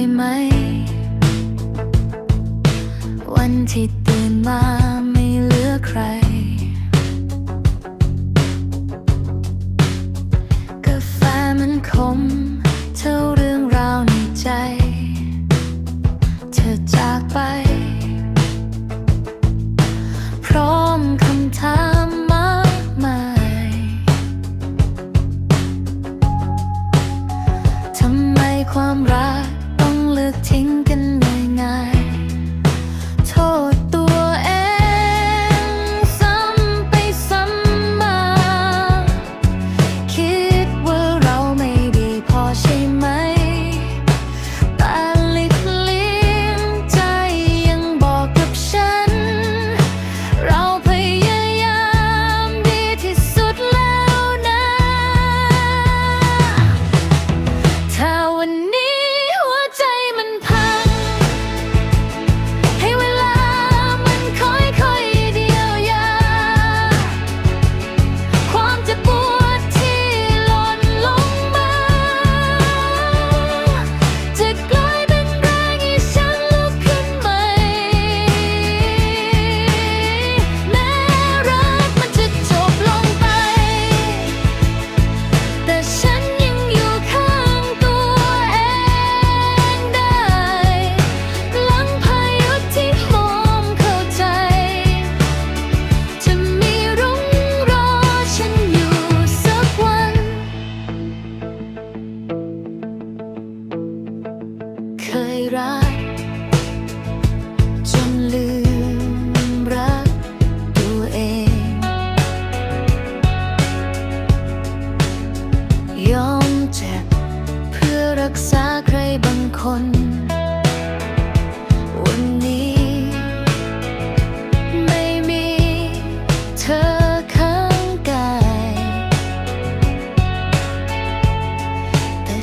ยไหม วันที่ตื่นมาไม่เหลือใคร กาแฟมันขม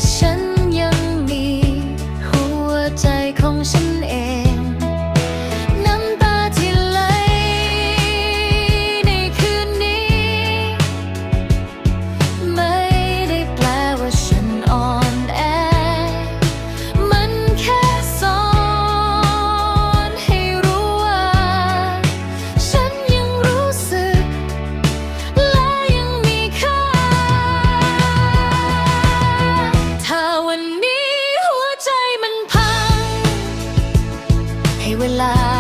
shine. We rely